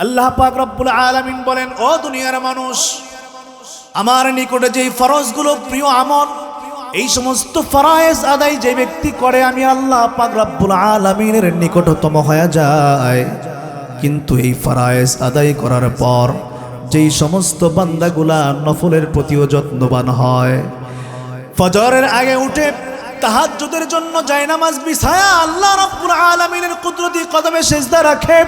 আল্লাহ পাক রব্বুল আলামিন বলেন, ও দুনিয়ার মানুষ, আমার নিকটে যেই ফরজগুলো প্রিয় আমল, এই সমস্ত ফরায়েজ আদায় যে ব্যক্তি করে, আমি আল্লাহ পাক রব্বুল আলামিনের নিকটতম হয়ে যায় কিন্তু এই ফরায়েজ আদায় করার পর যেই সমস্ত বান্দাগুলা নফলের প্রতিও যত্নবান হয়, ফজরের আগে উঠে তাহাজ্জুদের জন্য জায়নামাজ বিছায়া আল্লাহ রাব্বুল আলামিনের কুদরতি কদমে সেজদা রাখে।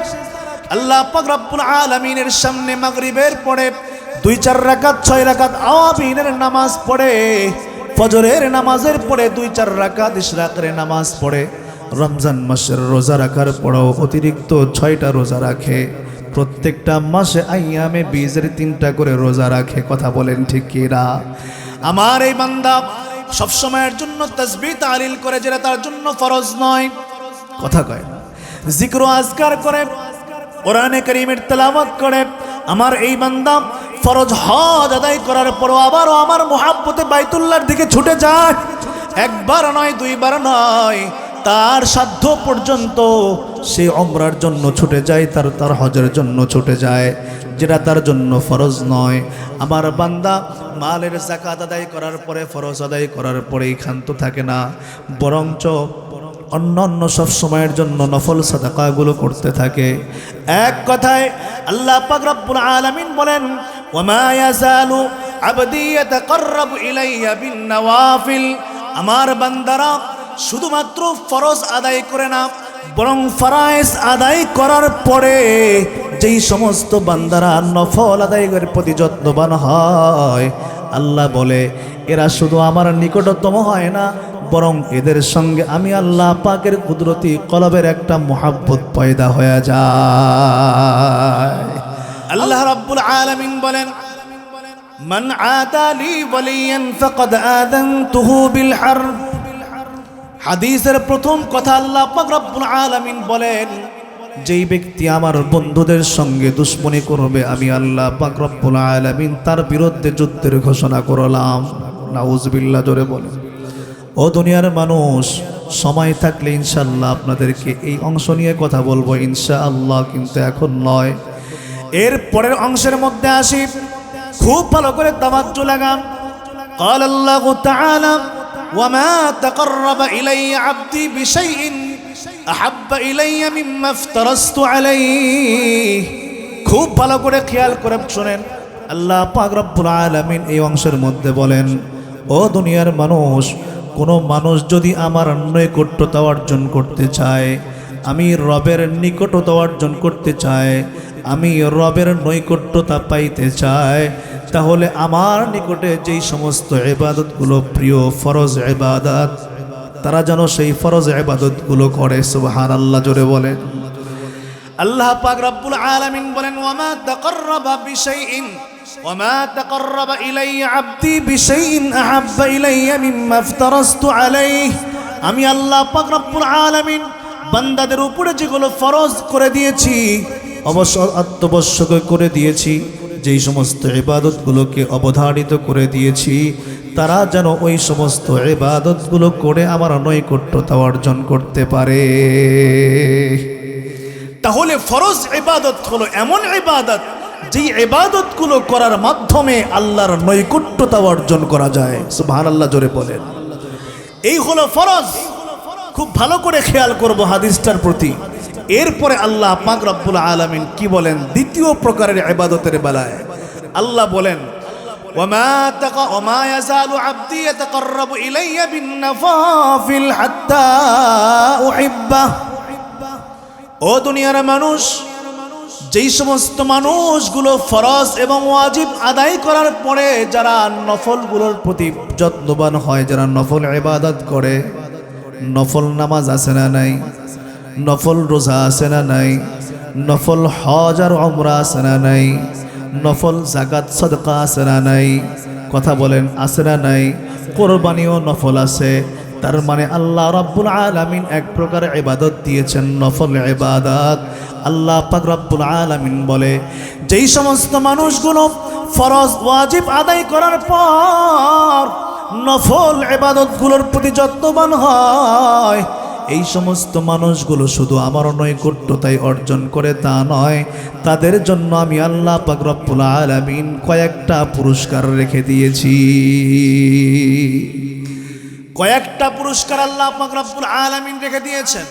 আল্লাহ রব্বুল আলামিনের সামনে মাগরিবের পরে দুই, চার রাকাত, ছয় রাকাত আওয়াবিনের নামাজ পড়ে, ফজরের নামাজের পরে দুই, চার রাকাত ইশরাকের নামাজ পড়ে, রমজান মাসের রোজা রাখার পরেও অতিরিক্ত ছয়টা রোজা রাখে। প্রত্যেকটা মাসে আইয়ামে বীজের তিনটা করে রোজা রাখে, কথা বলেন ঠিক কিরা আমার এই বান্দা সব সময়ের জন্য তসবি তালিল করে, যেটা তার জন্য ফরজ নয়। কথা কয় জিক্র আজকার করে কোরআনে করিমের তেলাওয়াত করে, আমার এই বান্দা ফরজ হজ আদায় করার পরও আবারও আমার মোহাব্বতে বাইতুল্লার দিকে ছুটে যায়। একবার নয়, দুইবার নয়, তার সাধ্য পর্যন্ত সে অমরার জন্য ছুটে যায়, তার তার হজের জন্য ছুটে যায়, যেটা তার জন্য ফরজ নয়। আমার বান্দা মালের জাকাত আদায় করার পরে, ফরজ আদায় করার পরেই ক্ষান্ত থাকে না, বরঞ্চ অন্য অন্য সব সময়ের জন্য নফল সাদাকাগুলো করতে থাকে। এক কথায় আল্লাহ পাক রব্বুল আলামিন বলেন, ওমা ইয়াজালু আবদি ইয়াতাকাররাবু ইলাইয়া বিন আমার বান্দারা শুধুমাত্র ফরজ আদায় করে না, বরং ফরায়েজ আদায় করার পরে যেই সমস্ত বান্দারা নফল আদায়ের প্রতি যত্নবান হয়, আল্লাহ বলে, এরা শুধু আমার নিকটতম হয় না বরং এদের সঙ্গে আমি আল্লাহ পাকের কুদরতি কলবের একটা মোহাব্বত পয়দা হয়ে যায়। আল্লাহ রাব্বুল আলামিন বলেন, মান আদালি ওয়ালিয়ান ফাকাদ আযানতুহু বিল হারব হাদিসের প্রথম কথা আল্লাহ পাক রব্বুল আলামিন বলেন, যেই ব্যক্তি আমার বন্ধুদের সঙ্গে দুশ্মনী করবে, আমি আল্লাহ পাক রব্বুল আলামিন তার বিরুদ্ধে যুদ্ধের ঘোষণা করলাম। নাউজবিল্লাহ জোরে বলে ও দুনিয়ার মানুষ সময় থাকলে ইনশাল্লাহ আপনাদেরকে এই অংশ নিয়ে কথা বলবো ইনশাআল্লাহ কিন্তু এখন নয় এর পরের অংশের মধ্যে আসি খুব ভালো করে তামাজ্জু লাগাম قال الله تعالى وما تقرب إلي عبدي بشيء أحب إلي مما افترست عليه খুব ভালো করে খেয়াল করে শুনেন আল্লাহ পাক রব্বুল আলামিন এই অংশের মধ্যে বলেন ও দুনিয়ার মানুষ কোনো মানুষ যদি আমার নৈকট্যতা অর্জন করতে চায়, আমি রবের নিকটতা অর্জন করতে চায়, আমি রবের নৈকট্যতা পাইতে চায়, তাহলে আমার নিকটে যেই সমস্ত এবাদতগুলো প্রিয় ফরজ এবাদত তারা যেন সেই ফরজ এবাদতগুলো করে সুবহান আল্লাহ জোরে বলে আল্লাহ পাক রব্বুল আলামিন বলেন, ওয়ামা তাকাররাবা বিশাইইন, ওয়ামা তাকাররাবা ইলাইয়া আবদি বিশাইইন আহাব্বা ইলাইয়া মিম্মা ইফতারাস্তু আলাইহি। আমি আল্লাহ পাক রব্বুল আলামিন বান্দাদের উপরে যেগুলো ফরজ করে দিয়েছি অবশ্য আত্মবশ্যক করে দিয়েছি, যেই সমস্ত ইবাদতগুলোকে অবধারিত করে দিয়েছি, তারা যেন ওই সমস্ত ইবাদতগুলো করে আমার নৈকট্যতা অর্জন করতে পারে। তাহলে ফরজ ইবাদত হলো এমন ইবাদত যেই ইবাদতগুলো করার মাধ্যমে আল্লাহর নৈকট্যতা অর্জন করা যায় সুবহানাল্লাহ জোরে বলেন এই হলো ফরজ খুব ভালো করে খেয়াল করব হাদিসটার প্রতি এরপরে আল্লাহ পাক রব্বুল আলামিন কি বলেন দ্বিতীয় প্রকারের ইবাদতের বেলায় আল্লাহ বলেন وما تق وما يزال عبدي يتقرب إلي بالنفافل حتى أحبه ও দুনিয়ার মানুষ, যেই সমস্ত মানুষগুলো ফরজ এবং ওয়াজিব আদায় করার পরে যারা নফলগুলোর প্রতি যত্নবান হয়, যারা নফল ইবাদত করে, নফল নামাজ আছে না নাই, নফল রোজা আছে না নাই, নফল হজ আর অমরা আছে না নাই, নফল জাকাত সদকা আছে না নাই, কথা বলেন আছে না নাই, কোরবানিও নফল আছে তার মানে আল্লাহ রাব্বুল আলামিন এক প্রকার ইবাদত দিয়েছেন, নফল ইবাদত। আল্লাহ পাক রাব্বুল আলামিন বলে, যেই সমস্ত মানুষগুলো ফরজ ওয়াজিব আদায় করার পর নফল ইবাদতগুলোর প্রতি যত্নবান হয়, এই সমস্ত মানুষগুলো শুধু আমার নৈকট্যতাই অর্জন করে তা নয়, তাদের জন্য আমি আল্লাহ পাক রব্বুল আলামিন কয়েকটা পুরস্কার রেখে দিয়েছি। কয়েকটা পুরস্কার আল্লাহ পাক রব্বুল আলামিন রেখে দিয়েছেন।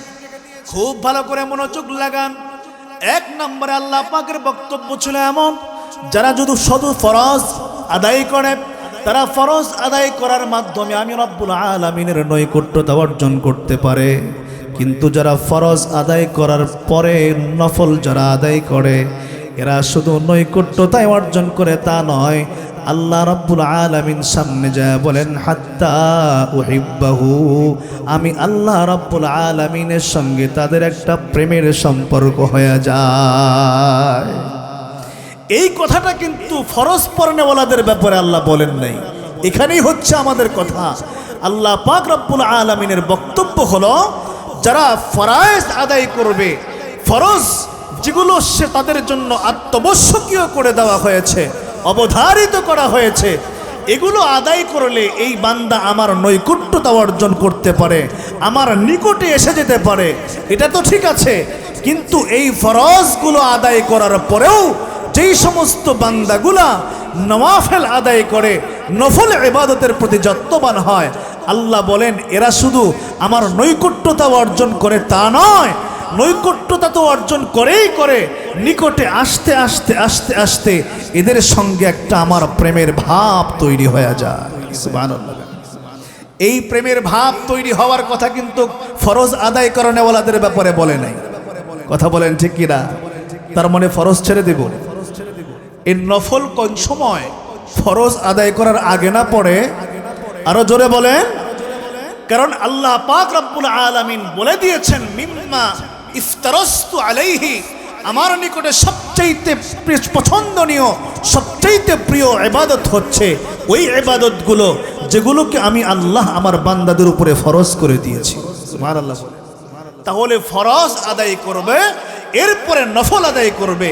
খুব ভালো করে মনোযোগ লাগান। এক নম্বরে আল্লাহ পাকের বক্তব্য ছিল এমন, যারা যদি শুধু ফরজ আদায় করে, তারা ফরজ আদায় করার মাধ্যমে আমি রব্বুল আলমিনের নৈকট্যতা অর্জন করতে পারে। কিন্তু যারা ফরজ আদায় করার পরে নফল যারা আদায় করে এরা শুধু নৈকট্যতায় অর্জন করে তা নয়, আল্লাহ রব্বুল আলমিন সামনে যায় বলেন, হাত্তা উহিব্বাহু আমি আল্লাহ রব্বুল আলমিনের সঙ্গে তাদের একটা প্রেমের সম্পর্ক হয়ে যায়। এই কথাটা কিন্তু ফরজ পরনেওয়ালাদের ব্যাপারে আল্লাহ বলেন নাই। এখানেই হচ্ছে আমাদের কথা। আল্লাহ পাক রব্বুল আলমিনের বক্তব্য হলো, যারা ফরায়েজ আদায় করবে, ফরজ যেগুলো সে তাদের জন্য আত্মবশ্যকীয় করে দেওয়া হয়েছে, অবধারিত করা হয়েছে। এগুলো আদায় করলে এই বান্দা আমার নৈকট্যতা অর্জন করতে পারে, আমার নিকটে এসে যেতে পারে। এটা তো ঠিক আছে, কিন্তু এই ফরজগুলো আদায় করার পরেও যেই সমস্ত বান্দাগুলা নওয়াফেল আদায় করে, নফল এবাদতের প্রতি যত্নবান হয়, আল্লাহ বলেন, এরা শুধু আমার নৈকট্যতা অর্জন করে তা নয় নৈকট্যতা তো অর্জন করেই করে। নিকটে আসতে আসতে আসতে আসতে এদের সঙ্গে একটা আমার প্রেমের ভাব তৈরি হয়ে যায়। এই প্রেমের ভাব তৈরি হওয়ার কথা কিন্তু ফরজ আদায় করানেওয়ালাদের ব্যাপারে বলে নাই। কথা বলেন ঠিক কিনা তার মনে ফরজ ছেড়ে দেব। এই নফল কোন সময় ফরজ আদায় করার আগে না পড়ে আরও জোরে বলেন। কারণ আল্লাহ পাক রব্বুল আলামিন বলে দিয়েছেন, মিম্মা ইফতারস্তু আলাইহি, আমার নিকটে সবচাইতে পছন্দনীয়, সবচাইতে প্রিয় এবাদত হচ্ছে ওই এবাদতগুলো যেগুলোকে আমি আল্লাহ আমার বান্দাদের উপরে ফরজ করে দিয়েছি। সুবহানাল্লাহ বলে তাহলে ফরজ আদায় করবে, এরপরে নফল আদায় করবে।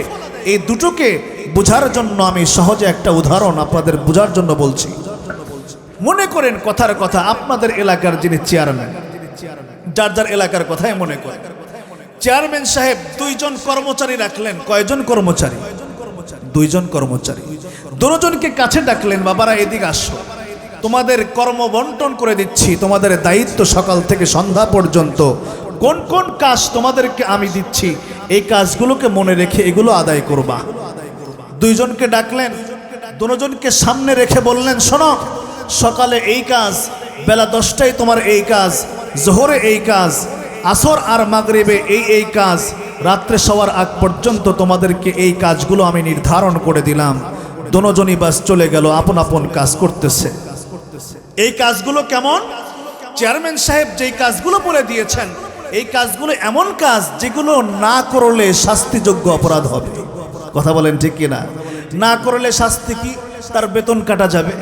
এই দুটোকে বোঝার জন্য আমি সহজে একটা উদাহরণ আপনাদের বোঝার জন্য বলছি। মনে করেন কথার কথা, আপনাদের এলাকার যিনি চেয়ারম্যান যার যার এলাকার কথাই মনে করেন। চেয়ারম্যান সাহেব দুইজন কর্মচারী রাখলেন। কয়জন কর্মচারী? দুইজন কর্মচারী। দুজনকে কাছে ডাকলেন, বাবারা, এদিকে আসো। তোমাদের কর্ম বন্টন করে দিচ্ছি। তোমাদের দায়িত্ব সকাল থেকে সন্ধ্যা পর্যন্ত। কোন কোন কাজ তোমাদেরকে আমি দিচ্ছি, এই কাজগুলোকে মনে রেখে এগুলো আদায় করবা। দুইজনকে ডাকলেন। দুজনকে সামনে রেখে বললেন, শোনো, সকালে এই কাজ, বেলা দশটায় তোমার এই কাজ, জোহরে এই কাজ আসর আর মাগরিবে এই এই কাজ রাত্রে সবার আগ পর্যন্ত তোমাদেরকে এই কাজগুলো আমি নির্ধারণ করে দিলাম। দুজনই বাস চলে গেল, আপন আপন কাজ করতেছে। এই কাজগুলো কেমন? চেয়ারম্যান সাহেব যেই কাজগুলো বলে দিয়েছেন, এই কাজগুলো এমন কাজ যেগুলো না করলে শাস্তিযোগ্য অপরাধ হবে। কথা বলেন ঠিক কিনা? না করলে শাস্তি কি? তার বেতন কাটা যাবে।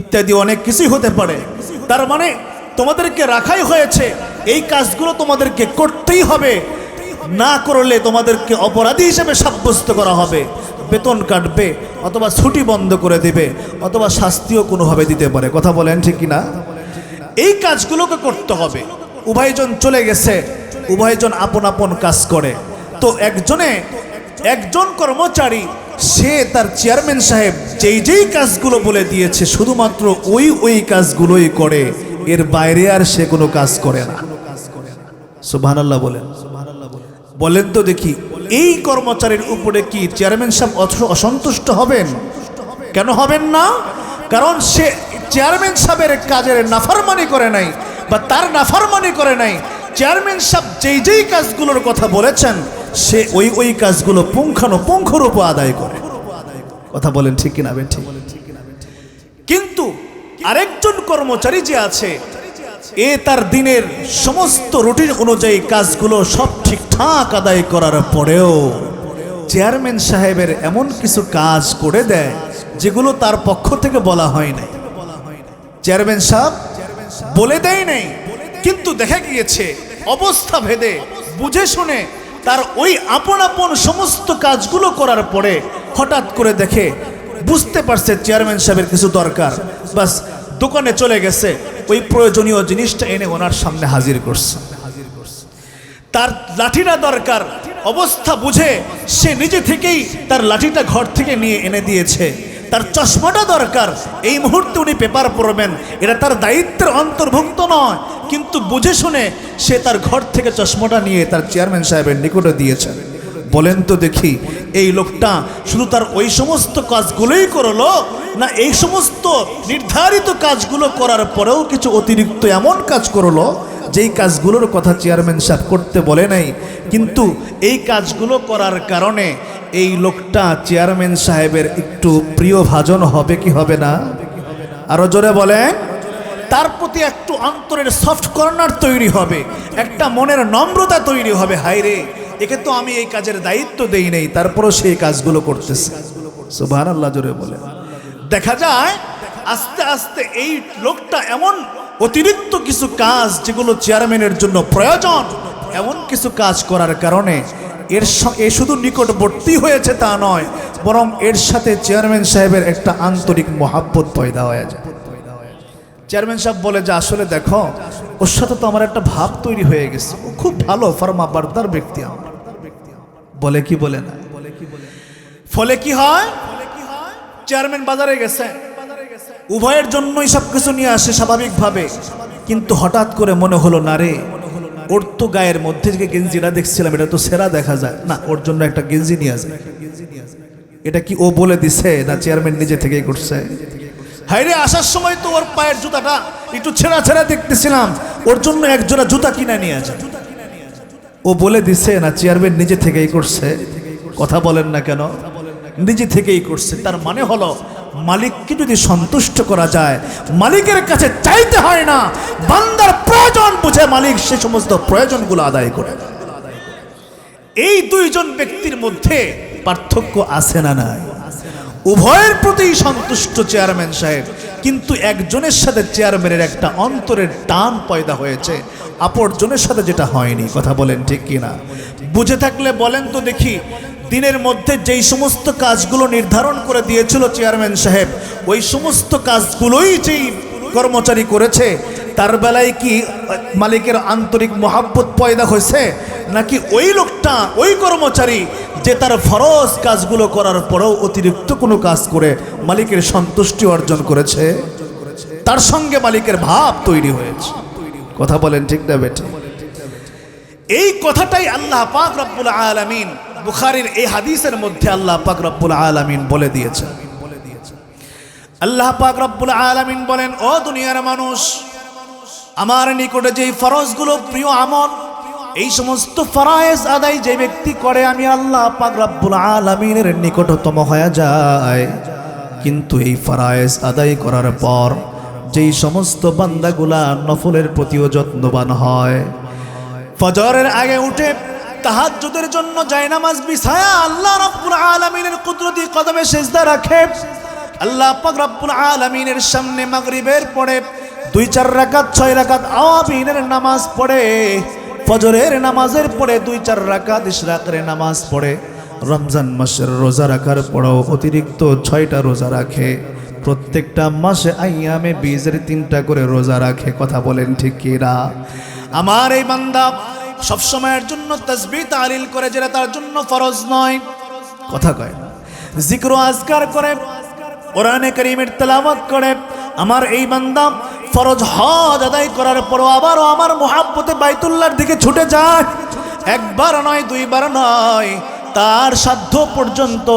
ইত্যাদি অনেক কিছুই হতে পারে। তার মানে তোমাদেরকে রাখাই হয়েছে এই কাজগুলো তোমাদেরকে করতেই হবে। না করলে তোমাদেরকে অপরাধী হিসেবে সাব্যস্ত করা হবে। বেতন কাটবে, অথবা ছুটি বন্ধ করে দিবে, অথবা শাস্তিও কোনোভাবে দিতে পারে। কথা বলেন ঠিক কিনা? এই কাজগুলোকে করতে হবে। উভয়জন চলে গেছে, উভয়জন আপন আপন কাজ করে। তো একজনে, একজন কর্মচারী, সে তার চেয়ারম্যান সাহেব যেই যেই কাজগুলো বলে দিয়েছে, শুধুমাত্র ওই ওই কাজগুলোই করে। এর বাইরে আর সে কোনো কাজ করে না। সুবহানাল্লাহ বলেন। বলেন তো দেখি, এই কর্মচারীর উপরে কি চেয়ারম্যান সাহেব অসন্তুষ্ট হবেন? কেন হবেন না? কারণ সে চেয়ারম্যান সাহেবের কাজের নাফারমানি করে নাই বা তার নাফারমানি করে নাই। চেয়ারম্যান সাহেব যেই যেই কাজগুলোর কথা বলেছেন, সে ওই ওই কাজগুলো পুঙ্খানুপুঙ্খরূপ আদায় করে। কথা বলেন ঠিক কিনা ঠিক? কিন্তু আরেকজন কর্মচারী যে আছে এ তার দিনের সমস্ত রুটিন অনুযায়ী কাজগুলো সব ঠিকঠাক আদায় করার পরেও চেয়ারম্যান সাহেবের এমন কিছু কাজ করে দেয় যেগুলো তার পক্ষ থেকে বলা হয় নাই। চেয়ারম্যান সাহেব বলে দেয় নাই, কিন্তু দেখা গিয়েছে অবস্থা ভেদে, বুঝে শুনে তার ওই আপন আপন সমস্ত কাজগুলো করার পরে হঠাৎ করে দেখে বুঝতে পারছে চেয়ারম্যান সাহেবের কিছু দরকার। বাস দোকানে চলে গেছে ওই প্রয়োজনীয় জিনিসটা এনে ওনার সামনে হাজির করছে। তার লাঠিটা দরকার, অবস্থা বুঝে সে নিজে থেকেই তার লাঠিটা ঘর থেকে নিয়ে এনে দিয়েছে। তার চশমাটা দরকার, এই মুহূর্তে উনি পেপার পড়বেন। এটা তার দায়িত্বের অন্তর্ভুক্ত নয়, কিন্তু বুঝে শুনে সে তার ঘর থেকে চশমাটা নিয়ে তার চেয়ারম্যান সাহেবের নিকটে দিয়েছেন বলেন তো দেখি, এই লোকটা শুধু তার ওই সমস্ত কাজগুলোই করল, না এই সমস্ত নির্ধারিত কাজগুলো করার পরেও কিছু অতিরিক্ত এমন কাজ করল, যেই কাজগুলোর কথা চেয়ারম্যান সাহেব করতে বলে নাই। কিন্তু এই কাজগুলো করার কারণে এই লোকটা চেয়ারম্যান সাহেবের একটু প্রিয় ভাজন হবে কি হবে না? আরও জোরে বলেন। তার প্রতি একটু অন্তরের সফট কর্নার তৈরি হবে, একটা মনের নম্রতা তৈরি হবে হাই রে একে তো আমি এই কাজের দায়িত্ব দেই নেই, তারপরও সেই কাজগুলো করতেছে। সুবাহ আল্লাহ জোরে বলে। দেখা যায়, আস্তে আস্তে এই লোকটা এমন অতিরিক্ত কিছু কাজ যেগুলো চেয়ারম্যানের জন্য প্রয়োজন, এমন কিছু কাজ করার কারণে এর এ শুধু নিকটবর্তী হয়েছে তা নয়, বরং এর সাথে চেয়ারম্যান সাহেবের একটা আন্তরিক মহাব্বত পয়দা হয়ে যায়। চেয়ারম্যান সাহেব বলে যে, আসলে দেখো ওর সাথে তো আমার একটা ভাব তৈরি হয়ে গেছে। ও খুব ভালো ফার্মা বার্দার ব্যক্তি আমার। বলে কি বলে না? ফলে কি হয়? চেয়ারম্যান বাজারে গেছে। উভয়ের জন্যই সব কিছু নিয়ে আসে স্বাভাবিকভাবে। কিন্তু হঠাৎ করে মনে হলো, না রে, ওর তো গায়ের মধ্যে যে গেঞ্জিটা দেখছিলাম, এটা তো সেরা দেখা যায়। না, ওর জন্য একটা গেঞ্জি নিয়ে আসে। এটা কি ও বলে দিছে না চেয়ারম্যান নিজে থেকেই করছে? হাইরে আসার সময় তো ওর পায়ের জুতাটা একটু ছেঁড়া ছেঁড়া দেখতেছিলাম। ওর জন্য একজোড়া জুতা কিনে নিয়ে আসে। ও বলে দিছে, না, চেয়ারম্যান নিজে থেকেই করছে। কথা বলেন না কেন? নিজে থেকেই করছে। তার মানে হলো, মালিককে যদি সন্তুষ্ট করা যায়, মালিকের কাছে চাইতে হয় না। বান্দার প্রয়োজন বুঝে মালিক সে সমস্ত প্রয়োজনগুলো আদায় করে। এই দুইজন ব্যক্তির মধ্যে পার্থক্য আছে না নাই? উভয়ের প্রতি সন্তুষ্ট চেয়ারম্যান সাহেব। কিন্তু একজনের সাথে চেয়ারম্যানের একটা অন্তরের টান পয়দা হয়েছে। অপরজনের সাথে যেটা হয়নি, কথা বলেন ঠিক কিনা? বুঝে থাকলে বলেন তো দেখি, দিনের মধ্যে যেই সমস্ত কাজগুলো নির্ধারণ করে দিয়েছিল চেয়ারম্যান সাহেব, ওই সমস্ত কাজগুলোই যেই কর্মচারী করেছে, তার বেলায় কি মালিকের আন্তরিক মহাব্বত পয়দা হয়েছে? নাকি ওই লোকটা, ওই কর্মচারী যে তার ফরজ কাজগুলো করার পরেও অতিরিক্ত কোনো কাজ করে মালিকের সন্তুষ্টি অর্জন করেছে। তার সঙ্গে মালিকের ভাব তৈরি হয়েছে। কথা বলেন ঠিক না বেটে এই কথাটাই আল্লাহ পাক রব্বুল আলামিন, বুখারীর এই হাদিসের মধ্যে আল্লাহ পাক রব্বুল আলামিন বলে দিয়েছেন। আল্লাহ পাক রব্বুল আলামিন বলেন, ও দুনিয়ার মানুষ, আমার নিকটে যেই ফরজগুলো প্রিয় আমল এই সমস্ত ফরায়েজ আদায় যে ব্যক্তি করে, আমি আল্লাহ পাক রব্বুল আলামিনের নিকটতম হয়ে যায়। কিন্তু এই ফরায়েজ আদায় করার পর যেই সমস্ত বান্দাগুলা নফলের প্রতিও যত্নবান হয়, ফজরের আগে উঠে তাহাজ্জুদের জন্য জায়নামাজ বিছায়া আল্লাহ রাব্বুল আলামিনের কুদরতি কদমে সেজদা রাখে। আল্লাহ পাক রব্বুল আলামিনের সামনে মাগরিবের পরে দুই চার রাকাত, ছয় রাকাত আওয়াবিনের নামাজ পড়ে। ফজরের নামাজের পরে দুই, চার রাকাত ইশরাকের নামাজ পড়ে। রমজান মাসের রোজা রাখার পরেও অতিরিক্ত ছয়টা রোজা রাখে। প্রত্যেকটা মাসে আইয়ামে বীজের তিনটা করে রোজা রাখে, কথা বলেন ঠিক কিরা আমার এই বান্দা সব সময়ের জন্য তসবি তালিল করে, যেটা তার জন্য ফরজ নয়। কথা কয় জিক্র আজকার করে, কোরআনে করিমের তেলাওয়াত করে। আমার এই বান্দা ফরজ হজ আদায় করার পরও আবারও আমার মোহাব্বতে বাইতুল্লাহর দিকে ছুটে যায়। একবার নয়, দুইবার নয়, তার সাধ্য পর্যন্ত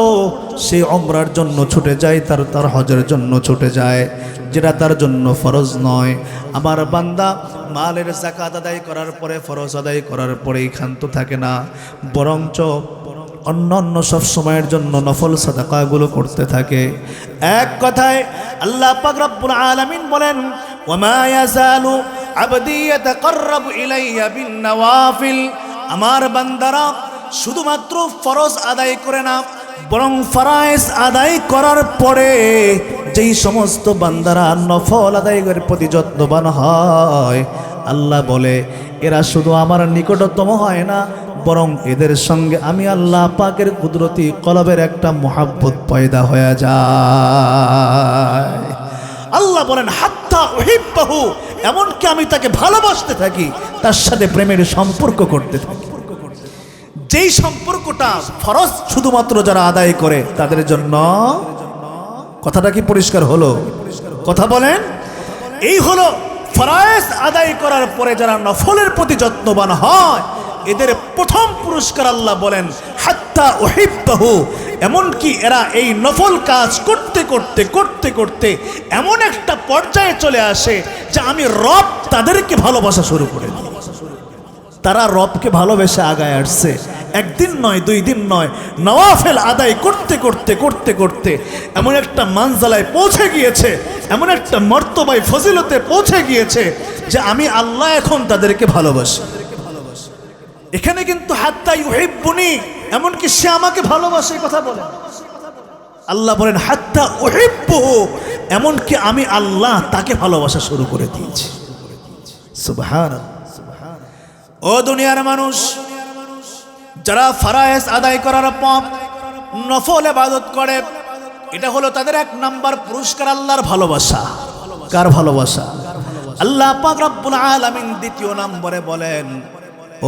সে অমরার জন্য ছুটে যায়, তার তার হজের জন্য ছুটে যায়, যেটা তার জন্য ফরজ নয়। আমার বান্দা মালের জাকাত আদায় করার পরে, ফরজ আদায় করার পরেই ক্ষান্ত থাকে না। বরঞ্চ অন্য অন্য সব সময়ের জন্য নফল সাদাকাগুলো করতে থাকে। এক কথায় আল্লাহ পাক রব্বুল আলামিন বলেন ওমা ইয়াজালু আবদি ইয়াতাকাররাবু ইলাইয়া বিন নওয়াফিল আমার বান্দারা শুধুমাত্র ফরজ আদায় করে না, বরং ফরায়েজ আদায় করার পরে যেই সমস্ত বান্দারা নফল আদায়ের প্রতি যত্নবান হয়, আল্লাহ বলে, এরা শুধু আমার নিকটতম হয় না, বরং এদের সঙ্গে আমি আল্লাহ পাকের কুদরতি কলবের একটা মহাব্বত পয়দা হয়ে যায়। আল্লাহ বলেন হাত্তা হাত্তা এমনকি আমি তাকে ভালোবাসতে থাকি, তার সাথে প্রেমের সম্পর্ক করতে থাকি। যেই সম্পর্কটা ফরজ শুধুমাত্র যারা আদায় করে, তাদের জন্য কথাটা কি পরিষ্কার হলো? কথা বলেন। এই হলো ফরায়েজ আদায় করার পরে যারা নফলের প্রতি যত্নবান হয় এদের প্রথম পুরস্কার আল্লাহ বলেন, হাত্তা ওহিব্বাহু এমনকি এরা এই নফল কাজ করতে করতে করতে করতে এমন একটা পর্যায়ে চলে আসে যে আমি রব তাদেরকে ভালোবাসা শুরু করে তারা রবকে ভালোবেসে আগায় আসছে। একদিন নয়, দুই দিন নয়, নওয়াফেল আদায় করতে করতে করতে করতে এমন একটা মানজালায় পৌঁছে গিয়েছে, এমন একটা মর্তবায় ফজিলতে পৌঁছে গিয়েছে যে আমি আল্লাহ এখন তাদেরকে ভালোবাসি। এখানে কিন্তু হাত্তা ইউহিব্বুনি, এমনকি সে আমাকে ভালোবাসে কথা বলে। আল্লাহ বলেন, হাত্তা উহিব্বুহু, এমনকি আমি আল্লাহ তাকে ভালোবাসা শুরু করে দিয়েছি। ও দুনিয়ার মানুষ, যারা ফারায়েস আদায় করার পর নফল এবাদত করে, এটা হলো তাদের এক নাম্বার পুরস্কার, আল্লাহর ভালোবাসা। কার ভালোবাসা? আল্লাহ পাক রব্বুল আলামিন দ্বিতীয় নম্বরে বলেন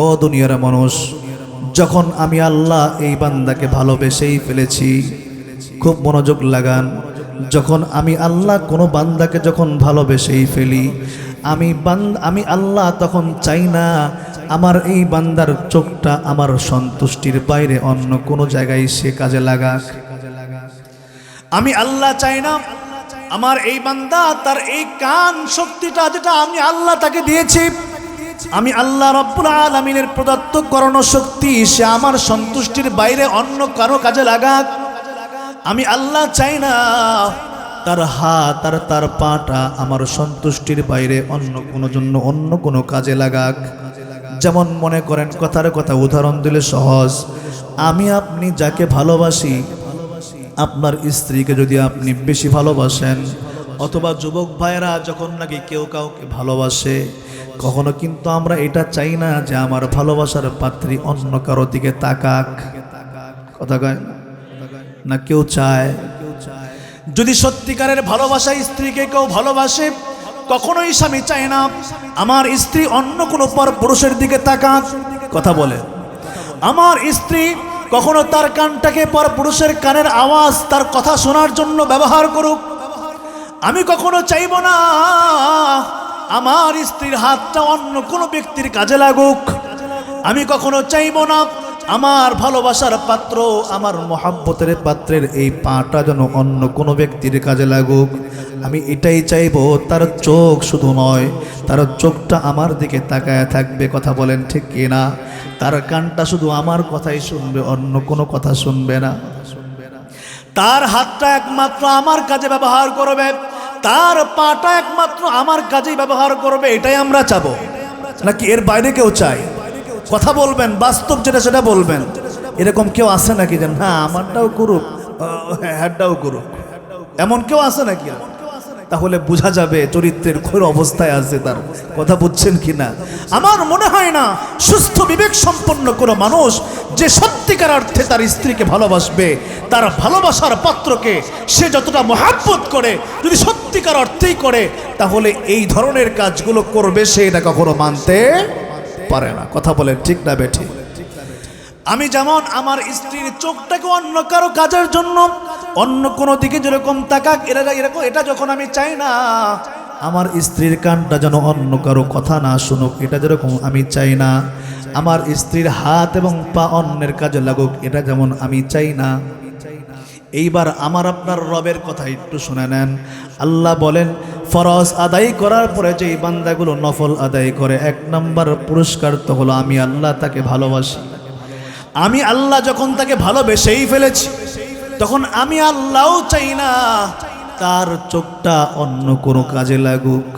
ও দুনিয়ার মানুষ, যখন আমি আল্লাহ এই বান্দাকে ভালোবেসেই ফেলেছি, খুব মনোযোগ লাগান। যখন আমি আল্লাহ কোনো বান্দাকে যখন ভালোবেসেই ফেলি, আমি বান্দ আমি আল্লাহ তখন চাই না আমার এই বান্দার চোখটা আমার সন্তুষ্টির বাইরে অন্য কোনো জায়গায় সে কাজে লাগাক। আমি আল্লাহ চাই না আমার এই বান্দা তার এই কান শক্তিটা যেটা আমি আল্লাহ তাকে দিয়েছি আমি আল্লাহ রব্বুল আলমিনের প্রদত্ত করণ শক্তি, সে আমার সন্তুষ্টির বাইরে অন্য কারও কাজে লাগাক। আমি আল্লাহ চাই না, তার হাত আর তার পাটা আমার সন্তুষ্টির বাইরে অন্য কোনো জন্য অন্য কোনো কাজে লাগাক। যেমন মনে করেন, কথার কথা উদাহরণ দিলে সহজ, আমি আপনি যাকে ভালোবাসি, আপনার স্ত্রীকে যদি আপনি বেশি ভালোবাসেন, অথবা যুবক ভাইয়েরা যখন নাকি কেউ কাউকে ভালোবাসে কখনো কিন্তু আমরা এটা চাই না যে আমার ভালোবাসার পাত্রী অন্য কারও দিকে তাকাক। কথা কয় না? কেউ চায়। যদি সত্যিকারের ভালোবাসা স্ত্রীকে কেউ ভালোবাসে, কখনোই স্বামী চায় না। আমার স্ত্রী অন্য কোনো পর পুরুষের দিকে তাকাক। কথা বলে। আমার স্ত্রী কখনো তার কানটাকে পর পুরুষের কানের আওয়াজ, তার কথা শোনার জন্য ব্যবহার করুক। আমি কখনো চাইব না আমার স্ত্রীর হাতটা অন্য কোনো ব্যক্তির কাজে লাগুক। আমি কখনো চাইব না। আমার ভালোবাসার পাত্র, আমার মহাব্বতের পাত্রের এই পাটা যেন অন্য কোনো ব্যক্তির কাজে লাগুক। আমি এটাই চাইব, তার চোখ শুধু নয়, তার চোখটা আমার দিকে তাকায় থাকবে, কথা বলেন ঠিক কিনা তার কানটা শুধু আমার কথাই শুনবে, অন্য কোনো কথা শুনবে না। তার হাতটা একমাত্র আমার কাজে ব্যবহার করবে। তার পাটা একমাত্র আমার কাজেই ব্যবহার করবে, এটাই আমরা চাবো। নাকি এর বাইরে কেউ চাই কথা বলবেন, বাস্তব যেটা সেটা বলবেন। এরকম কেউ আছে নাকি? যে না, আমারটাও করুক। হ্যাডটাও করুক। এমন কেউ আছে নাকি? তাহলে বোঝা যাবে চরিত্রের ঘোর অবস্থায় আছে তার। কথা বুঝছেন কি না আমার মনে হয় না সুস্থ বিবেক সম্পন্ন কোনো মানুষ যে সত্যিকার অর্থে তার স্ত্রীকে ভালোবাসবে, তার ভালোবাসার পাত্রকে সে যতটা মহাব্বত করে, যদি সত্যিকার অর্থেই করে, তাহলে এই ধরনের কাজগুলো করবে সে এটা কখনো মানতে পারে না। কথা বলেন ঠিক না বেঠিক আমি যেমন আমার স্ত্রীর চোখটাকে অন্য কারও কাজের জন্য, অন্য কোনো দিকে যেরকম তাকাক, এরা এরকম, এটা যখন আমি চাই না, আমার স্ত্রীর কানটা যেন অন্য কারও কথা না শুনুক, এটা যেরকম আমি চাই না, আমার স্ত্রীর হাত এবং পা অন্যের কাজে লাগুক, এটা যেমন আমি চাই না। এইবার আমার আপনার রবের কথা একটু শুনে নেন। আল্লাহ বলেন, ফরজ আদায় করার পরে যেই বান্দাগুলো নফল আদায় করে, এক নম্বর পুরস্কার তো হলো আমি আল্লাহ তাকে ভালোবাসি। আমি আল্লাহ যখন তাকে ভালোবেসেই ফেলেছি, তখন আমি আল্লাহও চাই না তার চোখটা অন্য কোনো কাজে লাগুক।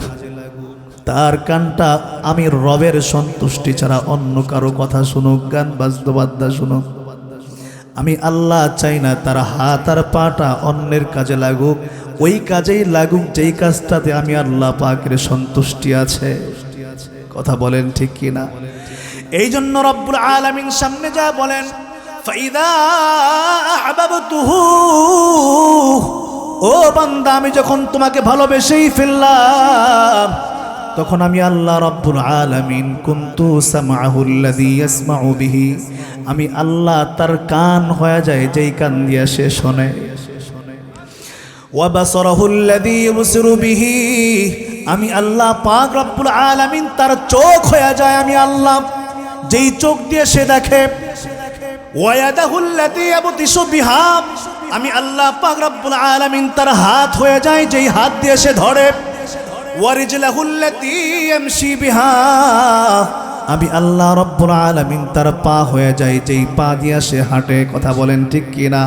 তার কানটা আমি রবের সন্তুষ্টি ছাড়া অন্য কারও কথা শুনুক, গান বাদ্যবাদ্যা শুনুক। আমি আল্লাহ চাই না তার হাত আর পাটা অন্যের কাজে লাগুক। ওই কাজেই লাগুক যেই কাজটাতে আমি আল্লাহ পাকের সন্তুষ্টি আছে। কথা বলেন ঠিক কি না এই জন্য রব্বুল আলমিন সামনে যা বলেন ও বান্দা, আমি যখন তোমাকে ভালোবেসেই ফেললাম, তখন আমি আল্লাহ রব্বুল আলামিন কুন্তু বিহি, আমি আল্লাহ তার কান হয়ে যায়, যেই কান দিয়া সে শোনে। আমি আল্লাহ পাক রব্বুল আলামিন তার চোখ হয়ে যায়, আমি আল্লাহ যেই চোখ দিয়ে সে দেখে আমি আল্লাহ আলামিন তার হাত হয়ে যায়, যেই হাত দিয়ে সে ধরে আমি আল্লাহ রব্বুল আলামিন তার পা হয়ে যায়, যেই পা দিয়া সে হাঁটে, কথা বলেন ঠিক কিনা?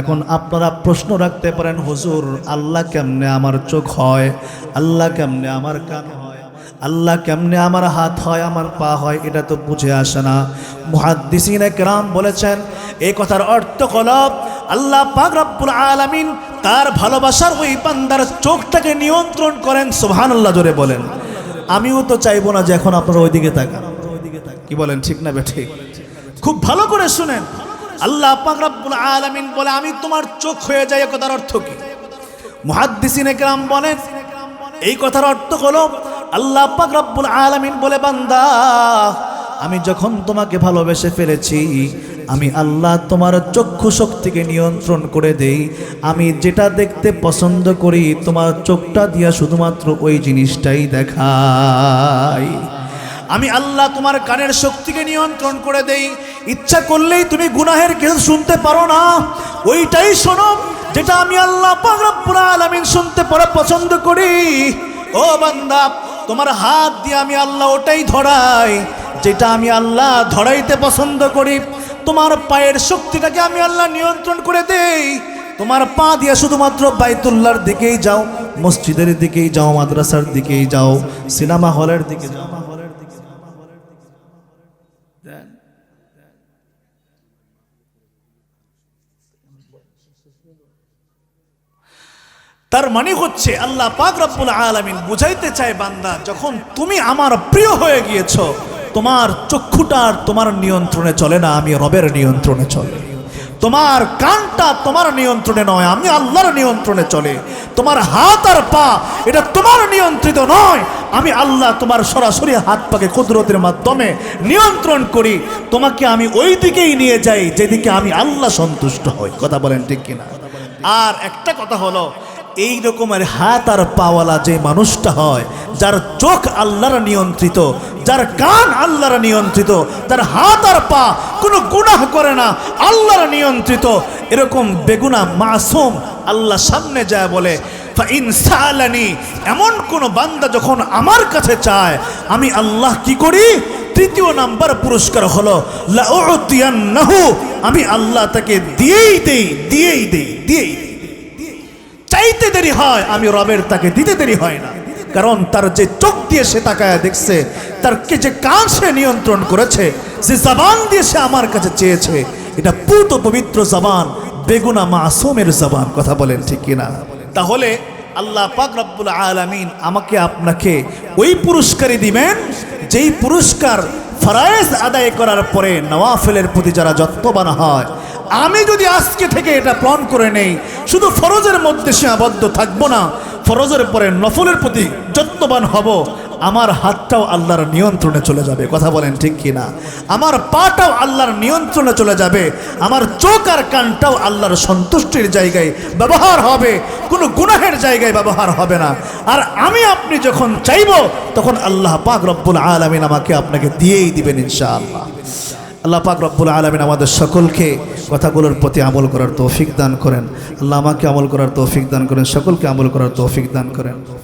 এখন আপনারা প্রশ্ন রাখতে পারেন, হুজুর, আল্লাহ কেমনে আমার চোখ হয়? আল্লাহ কেমনে আমার কান হয়? আল্লাহ কেমনে আমার হাত হয়, আমার পা হয়, এটা তো বুঝে আসে না। মুহাদ্দিসিন একরাম বলেছেন এই কথার অর্থ হল, আল্লাহ পাক রব্বুল আলামিন তার ভালোবাসার ওই বান্দার চোখটাকে নিয়ন্ত্রণ করেন, সুবহানাল্লাহ জোরে বলেন। আমিও তো চাইব না যে এখন আপনারা ওইদিকে তাকান। কি বলেন, ঠিক না বেঠিক খুব ভালো করে শুনেন। আল্লাহ পাক রব্বুল আলামিন বলে, আমি তোমার চোখ হয়ে যাই কথার অর্থ কি? মুহাদ্দিসিন একরাম বলেন, এই কথার অর্থ হলো আল্লাহ পাক রব্বুল আলামিন বলে, বান্দা, আমি যখন তোমাকে ভালোবেসে ফেলেছি, আমি আল্লাহ তোমার চক্ষু শক্তিকে নিয়ন্ত্রণ করে দেই। আমি যেটা দেখতে পছন্দ করি, তোমার চোখটা দিয়া শুধুমাত্র ওই জিনিসটাই দেখাই। আমি আল্লাহ তোমার কানের শক্তিকে নিয়ন্ত্রণ করে দেই। ইচ্ছা করলেই তুমি গুনাহের কিছু শুনতে পারো না। ওইটাই শোনো, যেটা আমি আল্লাহ আলামিন শুনতে পরে পছন্দ করি। ও বান্দা তোমার হাত দিয়ে আমি আল্লাহ ওটাই ধরাই, যেটা আমি আল্লাহ ধরাইতে পছন্দ করি। তোমার পায়ের শক্তিটাকে আমি আল্লাহ নিয়ন্ত্রণ করে দেই। তোমার পা দিয়ে শুধুমাত্র বাইতুল্লার দিকেই যাও, মসজিদের দিকেই যাও, মাদ্রাসার দিকেই যাও, সিনেমা হলের দিকে যাও। তার মানে হচ্ছে আল্লাহ পাক রব্বুল আলামিন বুঝাইতে চায় বান্দা, যখন তুমি আমার প্রিয় হয়ে গিয়েছ, তোমার চক্ষুটা তোমার নিয়ন্ত্রণে চলে না, আমি রবের নিয়ন্ত্রণে চলে। তোমার কানটা তোমার নিয়ন্ত্রণে নয়, আমি আল্লাহর নিয়ন্ত্রণে চলে। তোমার হাত আর পা, এটা তোমার নিয়ন্ত্রিত নয়। আমি আল্লাহ তোমার সরাসরি হাত পাকে কুদরতের মাধ্যমে নিয়ন্ত্রণ করি। তোমাকে আমি ওই দিকেই নিয়ে যাই, যেদিকে আমি আল্লাহ সন্তুষ্ট হই। কথা বলেন ঠিক কিনা? আর একটা কথা হলো এই রকমের হাত আর পাওয়ালা যে মানুষটা হয়, যার চোখ আল্লাহর নিয়ন্ত্রিত, যার কান আল্লাহর নিয়ন্ত্রিত তার হাত আর পা কোনো গুনাহ করে না, আল্লাহর নিয়ন্ত্রিত, এরকম বেগুনা মাসুম আল্লাহ সামনে যায় বলে ইনসালানি এমন কোন বান্দা যখন আমার কাছে চায়, আমি আল্লাহ কি করি? তৃতীয় নাম্বার পুরস্কার হলো আমি আল্লাহ তাকে দিয়েই দেই দিয়েই দেই দিয়েই দেই। চাইতে দেরি হয়, আমি রবের তাকে দিতে দেরি হয় না। কারণ তার যে চোখ দিয়ে সে তাকায় দেখছে, তার কে যে কান সে নিয়ন্ত্রণ করেছে, যে জবান দিয়ে সে আমার কাছে চেয়েছে, এটা পুত পবিত্র জবান, বেগুনা মাসুমের জবান, কথা বলেন ঠিক কিনা? তাহলে আল্লাহ পাক রব্বুল আলামিন আমাকে আপনাকে ওই পুরস্কারই দিবেন, যেই পুরস্কার ফরায়েজ আদায় করার পরে নওয়াফেলের প্রতি যারা যত্নবান হয় আমি যদি আজকে থেকে এটা প্রণ করে নেই, শুধু ফরজের মধ্যে সীমাবদ্ধ থাকব না, ফরজের পরে নফলের প্রতি যত্নবান হব, আমার হাতটাও আল্লাহর নিয়ন্ত্রণে চলে যাবে, কথা বলেন ঠিক কি না আমার পাটাও আল্লাহর নিয়ন্ত্রণে চলে যাবে, আমার চোখ আর কানটাও আল্লাহর সন্তুষ্টির জায়গায় ব্যবহার হবে, কোনো গুনাহের জায়গায় ব্যবহার হবে না। আর আমি আপনি যখন চাইব, তখন আল্লাহ পাক রব্বুল আলমিন আমাকে আপনাকে দিয়েই দিবেন ইনশাআল্লাহ। আল্লাহ পাক রব্বুল আলমিন আমাদের সকলকে কথাগুলোর প্রতি আমল করার তৌফিক দান করেন। আল্লাহ আমাকে আমল করার তৌফিক দান করেন, সকলকে আমল করার তৌফিক দান করেন।